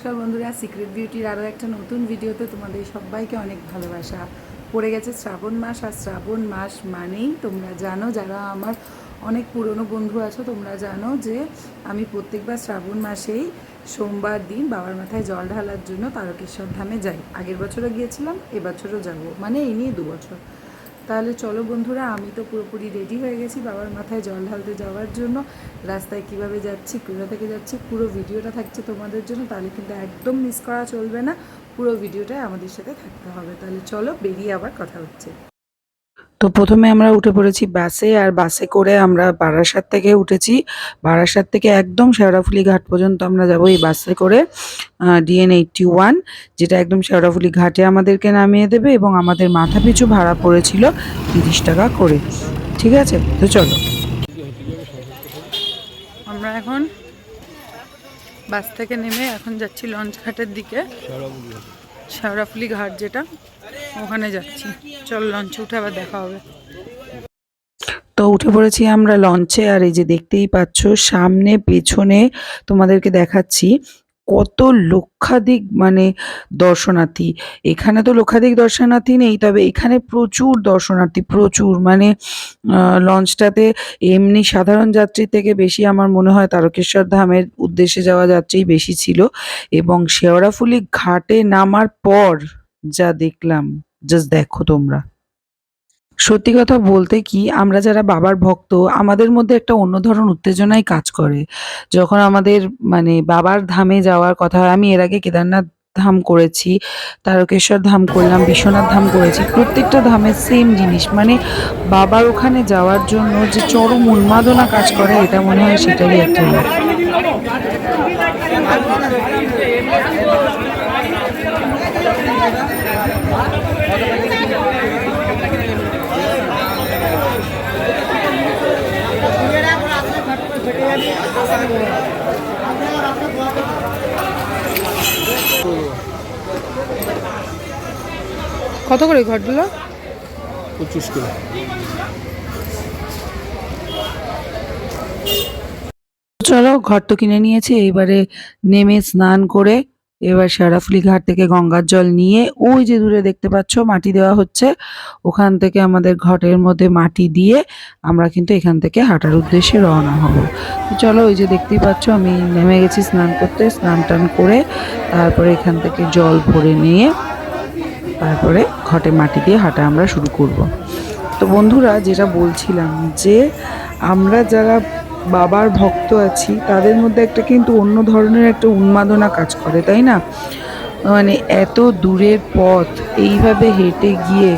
নমস্কার বন্ধুরা সিক্রেট বিউটির আরও একটা নতুন ভিডিওতে তোমাদের সবাইকে অনেক ভালোবাসা। পড়ে গেছে শ্রাবণ মাস, আর শ্রাবণ মাস মানেই তোমরা জানো, যারা আমার অনেক পুরনো বন্ধু আছো, তোমরা জানো যে আমি প্রত্যেকবার শ্রাবণ মাসেই সোমবার দিন বাবার মাথায় জল ঢালার জন্য তারকেশ্বর ধামে যাই। আগের বছরও গিয়েছিলাম, এবছরও যাব। মানে এই নিয়ে দু বছর। তাহলে চলো বন্ধুরা, আমি তো পুরোপুরি রেডি হয়ে গেছি বাবার মাথায় জল ঢালতে যাওয়ার জন্য। রাস্তায় কীভাবে যাচ্ছি, কোথা থেকে যাচ্ছি, পুরো ভিডিওটা থাকছে তোমাদের জন্য, তাহলে কিন্তু একদম মিস করা চলবে না। পুরো ভিডিওটাই আমাদের সাথে থাকতে হবে। তাহলে চলো বেরিয়ে আবার কথা হচ্ছে। তো প্রথমে আমরা উঠে পড়েছি বাসে আর বাসে করে আমরা বারাসাত থেকে উঠেছি। বারাসাত থেকে একদম শেওড়াফুলি ঘাট পর্যন্ত আমরা যাব এই বাসে করে ডিএন এইটটি ওয়ান যেটা একদম শেওড়াফুলি ঘাটে আমাদেরকে নামিয়ে দেবে এবং আমাদের মাথা পিছু ভাড়া পড়েছিল তিরিশ টাকা করে। ঠিক আছে? তো চলো। আমরা এখন বাস থেকে নেমে এখন যাচ্ছি লঞ্চ ঘাটের দিকে শেওড়াফুলি ঘাট যেটা। ওখানে যাচ্ছি। চল লঞ্চে উঠে আবার দেখা হবে। তো উঠে পড়েছি আমরা লঞ্চে আর এই যে দেখতেই পাচ্ছ, সামনে, পেছনে তোমাদেরকে দেখাচ্ছি কত লক্ষাধিক মানে দর্শনার্থী। এখানে তো লক্ষাধিক দর্শনার্থী নেই, তবে এখানে প্রচুর দর্শনার্থী, প্রচুর। মানে লঞ্চটাতে এমনি সাধারণ যাত্রী থেকে বেশি আমার মনে হয় তারকেশ্বর ধামের উদ্দেশ্যে যাওয়া যাত্রী বেশি ছিল। এবং শেওড়াফুলি ঘাটে নামার পর যা দেখলাম জাস্ট দেখো তোমরা। সত্যি কথা বলতে কি, আমরা যারা বাবার ভক্ত, আমাদের মধ্যে একটা অন্য ধরন উত্তেজনাই কাজ করে। যখন আমাদের মানে বাবার ধামে যাওয়ার কথা, আমি এর আগে কেদারনাথ ধাম করেছি, তারকেশ্বর ধাম করলাম, বিশ্বনাথ ধাম করেছি, প্রত্যেকটা ধামের সেম জিনিস মানে বাবার ওখানে যাওয়ার জন্য যে চরম উন্মাদনা কাজ করে, এটা মনে হয় সেটারই একটা কত করে ঘরগুলো পঁচিশ কিলো। চলো ঘর তো কিনে নিয়েছি এইবারে নেমে স্নান করে এবার শেরাফুলি ঘাট থেকে গঙ্গার জল নিয়ে ওই যে দূরে দেখতে পাচ্ছ, মাটি দেওয়া হচ্ছে। ওখান থেকে আমাদের ঘটের মধ্যে মাটি দিয়ে আমরা কিন্তু এখান থেকে হাঁটার উদ্দেশ্যে রওনা হব। তো চলো ওই যে দেখতেই পাচ্ছ, আমি নেমে গেছি স্নান করতে। স্নান টান করে তারপরে এখান থেকে জল ভরে নিয়ে তারপরে ঘটে মাটি দিয়ে হাঁটা আমরা শুরু করব। তো বন্ধুরা, যেটা বলছিলাম যে আমরা যারা বাবার ভক্ত আছি, তাদের মধ্যে একটা কিন্তু অন্য ধরনের একটা উন্মাদনা কাজ করে, তাই না? মানে এত দূরের পথ, এইভাবে হেঁটে গিয়ে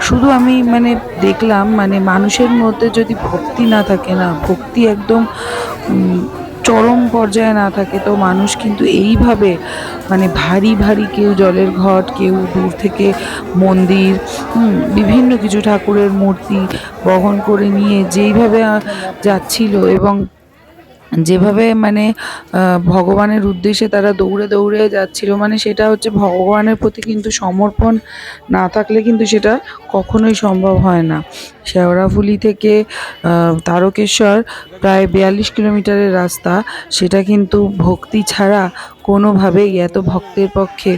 শুধু আমি মানে দেখলাম মানে মানুষের মধ্যে যদি ভক্তি না থাকে না, ভক্তি একদম চরম পর্যায়ে না থাকে, তো মানুষ কিন্তু এইভাবে মানে ভারী ভারী কেউ জলের ঘট, কেউ দূর থেকে মন্দির বিভিন্ন কিছু ঠাকুরের মূর্তি বহন করে নিয়ে যেইভাবে যাচ্ছিল এবং যেভাবে মানে ভগবানের উদ্দেশ্যে তারা দৌড়ে দৌড়ে যাচ্ছিল মানে সেটা হচ্ছে ভগবানের প্রতি কিন্তু সমর্পণ না থাকলে কিন্তু সেটা কখনোই সম্ভব হয় না। শেওড়াফুলি থেকে তারকেশ্বর প্রায় বিয়াল্লিশ কিলোমিটারের রাস্তা, সেটা কিন্তু ভক্তি ছাড়া কোনোভাবেই এত ভক্তের পক্ষে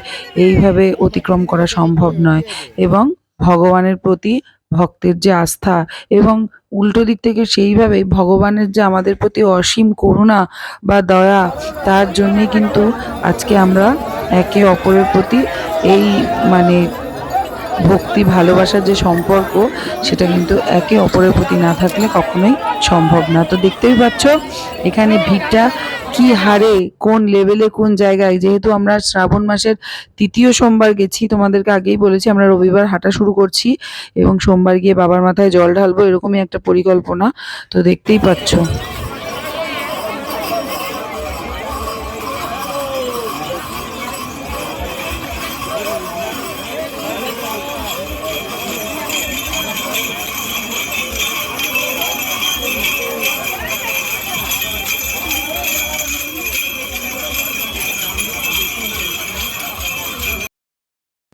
এইভাবে অতিক্রম করা সম্ভব নয়। এবং ভগবানের প্রতি ভক্তের যে আস্থা এবং উল্টো দিক থেকে সেইভাবে ভগবানের যে আমাদের প্রতি অসীম করুণা বা দয়া, তার জন্যই কিন্তু আজকে আমরা একে অপরের প্রতি এই মানে ভক্তি, ভালোবাসার যে সম্পর্ক, সেটা কিন্তু একে অপরের প্রতি না থাকলে কখনোই সম্ভব না। তো দেখতেই পাচ্ছ, এখানে ভিড়টা কি হারে, কোন লেভেলে কোন জায়গায়? যেহেতু আমরা শ্রাবণ মাসের তৃতীয় সোমবার গেছি, তোমাদেরকে আগেই বলেছি, আমরা রবিবার হাঁটা শুরু করছি এবং সোমবার গিয়ে বাবার মাথায় জল ঢালবো, এরকমই একটা পরিকল্পনা। তো দেখতেই পাচ্ছ।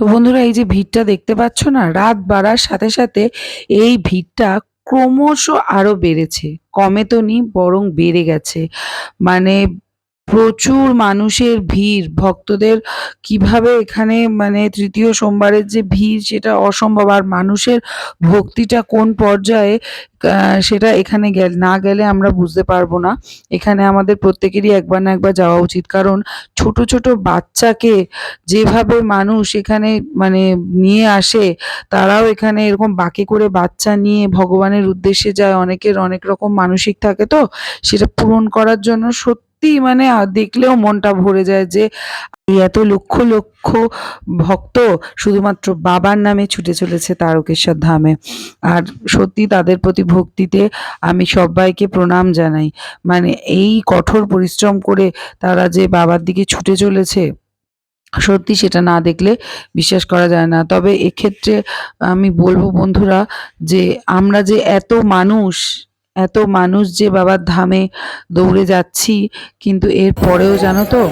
তো বন্ধুরা, এই যে ভিড়টা দেখতে পাচ্ছ না, রাত বাড়ার সাথে সাথে এই ভিড়টা ক্রমশ আরও বেড়েছে। কমে তো নি বরং বেড়ে গেছে। মানে প্রচুর মানুষের ভিড়। ভক্তদের কীভাবে এখানে মানে তৃতীয় সোমবারের যে ভিড় সেটা অসম্ভব। আর মানুষের ভক্তিটা কোন পর্যায়ে সেটা এখানে না গেলে আমরা বুঝতে পারব না। এখানে আমাদের প্রত্যেকেরই একবার না একবার যাওয়া উচিত। কারণ ছোট ছোট বাচ্চাকে যেভাবে মানুষ এখানে মানে নিয়ে আসে, তারাও এখানে এরকম বাকি করে বাচ্চা নিয়ে ভগবানের উদ্দেশ্যে যায়। অনেকের অনেক রকম মানসিক থাকে তো, সেটা পূরণ করার জন্য সত্যি মানে দেখলেও মনটা ভরে যায় যে এত লক্ষ লক্ষ ভক্ত শুধুমাত্র বাবার নামে ছুটে চলেছে তারকেশ্বর ধামে। আর সত্যি তাদের প্রতি ভক্তিতে আমি সবাইকে প্রণাম জানাই। মানে এই কঠোর পরিশ্রম করে তারা যে বাবার দিকে ছুটে চলেছে, সত্যি সেটা না দেখলে বিশ্বাস করা যায় না। তবে এক্ষেত্রে আমি বলব বন্ধুরা যে, আমরা যে এত মানুষ এত মানুষ যে বাবার ধামে দৌড়ে যাচ্ছি, কিন্তু এর পরেও জানো তো,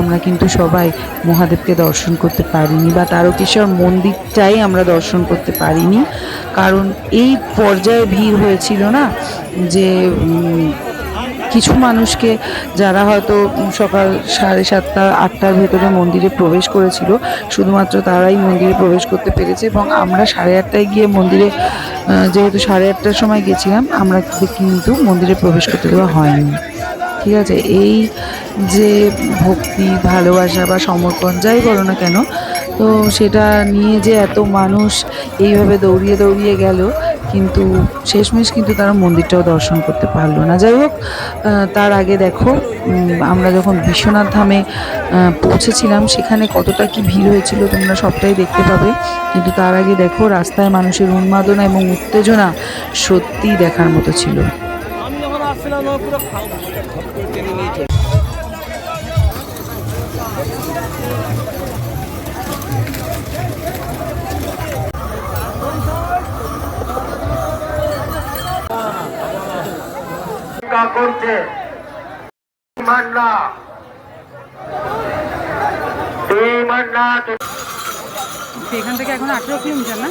আমরা কিন্তু সবাই মহাদেবকে দর্শন করতে পারিনি বা তারকেশ্বর মন্দিরটাই আমরা দর্শন করতে পারিনি। কারণ এই পর্যায়ে ভিড় হয়েছিল না যে কিছু মানুষকে যারা হয়তো সকাল সাড়ে সাতটা, আটটার ভেতরে মন্দিরে প্রবেশ করেছিল, শুধুমাত্র তারাই মন্দিরে প্রবেশ করতে পেরেছে এবং আমরা সাড়ে আটটায় গিয়ে মন্দিরে যেহেতু সাড়ে আটটার সময় গেছিলাম, আমরা কিন্তু মন্দিরে প্রবেশ করতে দেওয়া হয়নি। ঠিক আছে? এই যে ভক্তি, ভালোবাসা বা সমর্পণ, যাই বলো না কেন, তো সেটা নিয়ে যে এত মানুষ এইভাবে দৌড়িয়ে দৌড়িয়ে গেল কিন্তু শেষমেশ কিন্তু তারা মন্দিরটাও দর্শন করতে পারল না। যাই হোক তার আগে দেখো আমরা যখন বিশ্বনাথ ধামে পৌঁছেছিলাম, সেখানে কতটা কি ভিড় হয়েছিল তোমরা সবটাই দেখতে পাবে। কিন্তু তার আগে দেখো, রাস্তায় মানুষের উন্মাদনা এবং উত্তেজনা সত্যিই দেখার মতো ছিল। চিন্তা করছে। মান্না। মান্না এখান থেকে এখন আঠেরো কিলোমিটার না?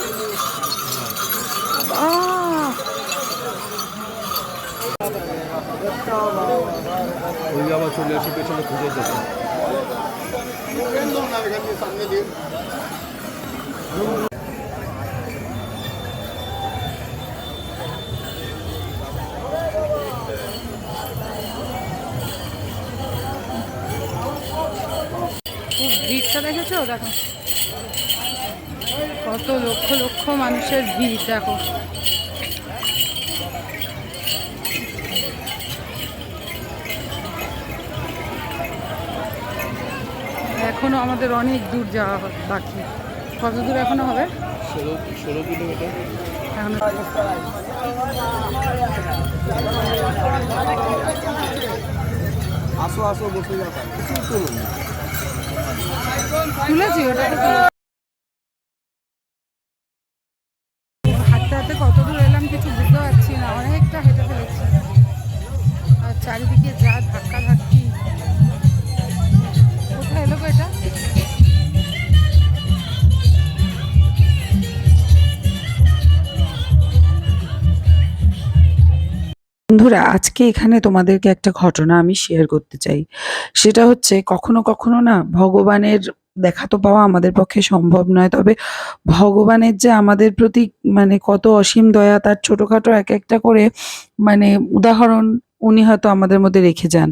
ওই আবার চলে এসে পেছনে খুঁজে যাবে খুব ভিড়টা দেখেছ? দেখো। কত লক্ষ লক্ষ মানুষের ভিড় দেখো। এখনও আমাদের অনেক দূর যাওয়া বাকি। কত দূর এখনও হবে? ষোলো ষোলো কিলোমিটার। আসো আসো বসে যাও। তুলেছি, ওটা হাঁটতে হাঁটতে কত দূর এলাম কিছু বুঝতে পারছি না, অনেকটা হেঁটে ফেলেছি। আর চারিদিকে বন্ধুরা, আজকে এখানে তোমাদেরকে একটা ঘটনা আমি শেয়ার করতে চাই। সেটা হচ্ছে, কখনো কখনো না ভগবানের দেখা তো পাওয়া আমাদের পক্ষে সম্ভব নয়, তবে ভগবানের যে আমাদের প্রতি মানে কত অসীম দয়া, তার ছোটখাটো এক একটা করে মানে উদাহরণ উনি হয়তো আমাদের মধ্যে রেখে যান।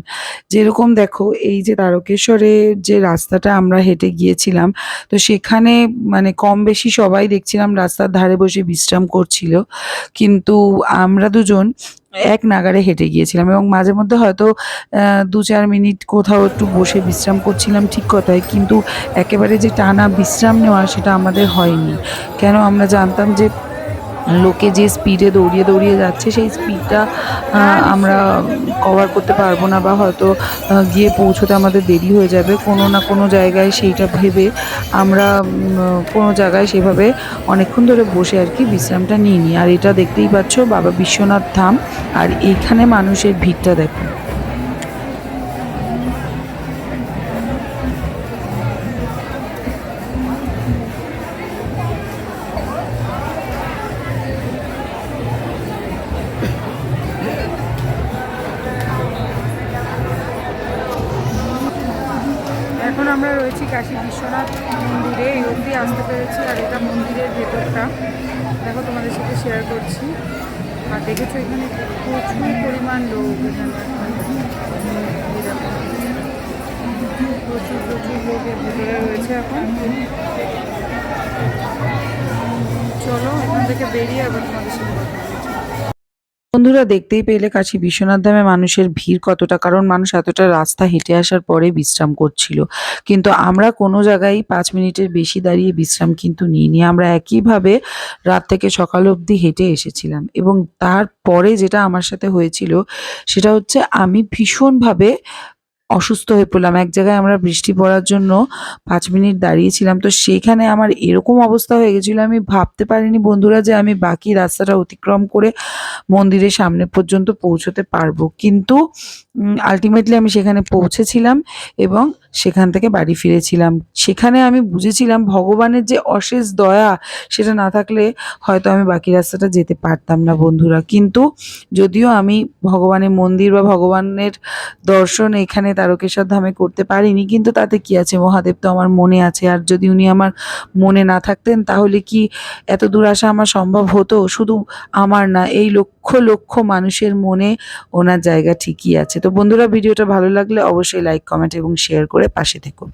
যেরকম দেখো, এই যে তারকেশ্বরে যে রাস্তাটা আমরা হেঁটে গিয়েছিলাম, তো সেখানে মানে কম বেশি সবাই দেখছিলাম রাস্তার ধারে বসে বিশ্রাম করছিল। কিন্তু আমরা দুজন এক নাগারে হেঁটে গিয়েছিলাম এবং মাঝে মধ্যে হয়তো দু চার মিনিট কোথাও একটু বসে বিশ্রাম করছিলাম ঠিক কথাই, কিন্তু একেবারে যে টানা বিশ্রাম নেওয়া সেটা আমাদের হয়নি। কেন আমরা জানতাম যে লোকে যে স্পিডে দৌড়িয়ে দৌড়িয়ে যাচ্ছে সেই স্পিডটা আমরা কভার করতে পারব না বা হয়তো গিয়ে পৌঁছোতে আমাদের দেরি হয়ে যাবে। কোনো না কোনো জায়গায় সেইটা ভেবে আমরা কোনো জায়গায় সেভাবে অনেকক্ষণ ধরে বসে আর কি বিশ্রামটা নিয়ে নিই আর এটা দেখতেই পাচ্ছ বাবা বিশ্বনাথ ধাম। আর এইখানে মানুষের ভিড়টা দেখো। বিশ্বনাথ মন্দিরে এই অবধি আসতে পেরেছি আর এটা মন্দিরের ভেতরটা। দেখো তোমাদের সাথে শেয়ার করছি। আর দেখেছ এখানে প্রচুর পরিমাণ লোক প্রচুর প্রচুর লোক এর ভেতরে রয়েছে এখন। চলো এখান থেকে বেরিয়ে আবার তোমাদের সাথে। বন্ধুরা, দেখতেই পেলে কাশী বিশ্বনাথ ধামে মানুষের ভিড় কতটা, কারণ মানুষ এতটা রাস্তা হেঁটে আসার পরে বিশ্রাম করছিল। কিন্তু আমরা কোনো জায়গায় পাঁচ মিনিটের বেশি দাঁড়িয়ে বিশ্রাম কিন্তু নিইনি। আমরা একইভাবে রাত থেকে সকাল অবধি হেঁটে এসেছিলাম এবং তারপরে যেটা আমার সাথে হয়েছিল, সেটা হচ্ছে আমি ভীষণভাবে অসুস্থ হয়ে পড়লাম। এক জায়গায় আমরা বৃষ্টি পড়ার জন্য পাঁচ মিনিট দাঁড়িয়েছিলাম। তো সেখানে আমার এরকম অবস্থা হয়ে গেছিল, আমি ভাবতে পারিনি বন্ধুরা যে আমি বাকি রাস্তাটা অতিক্রম করে মন্দিরের সামনে পর্যন্ত পৌঁছতে পারব। কিন্তু আলটিমেটলি আমি সেখানে পৌঁছেছিলাম এবং সেখান থেকে বাড়ি ফিরেছিলাম। সেখানে আমি বুঝেছিলাম ভগবানের যে অশেষ দয়া, সেটা না থাকলে হয়তো আমি বাকি রাস্তাটা যেতে পারতাম না বন্ধুরা। কিন্তু যদিও আমি ভগবানের মন্দির বা ভগবানের দর্শন এখানে তারকেশ্বর ধামে করতে পারিনি, কিন্তু তাতে কি আছে? মহাদেব তো আমার মনে আছে। আর যদি উনি আমার মনে না থাকতেন, তাহলে কি এত দূর আসা আমার সম্ভব হতো? শুধু আমার না, এই লক্ষ লক্ষ মানুষের মনে ওনার জায়গা ঠিকই আছে। তো বন্ধুরা, ভিডিওটা ভালো লাগলে অবশ্যই লাইক কমেন্ট এবং শেয়ার করে পাশে থেকো।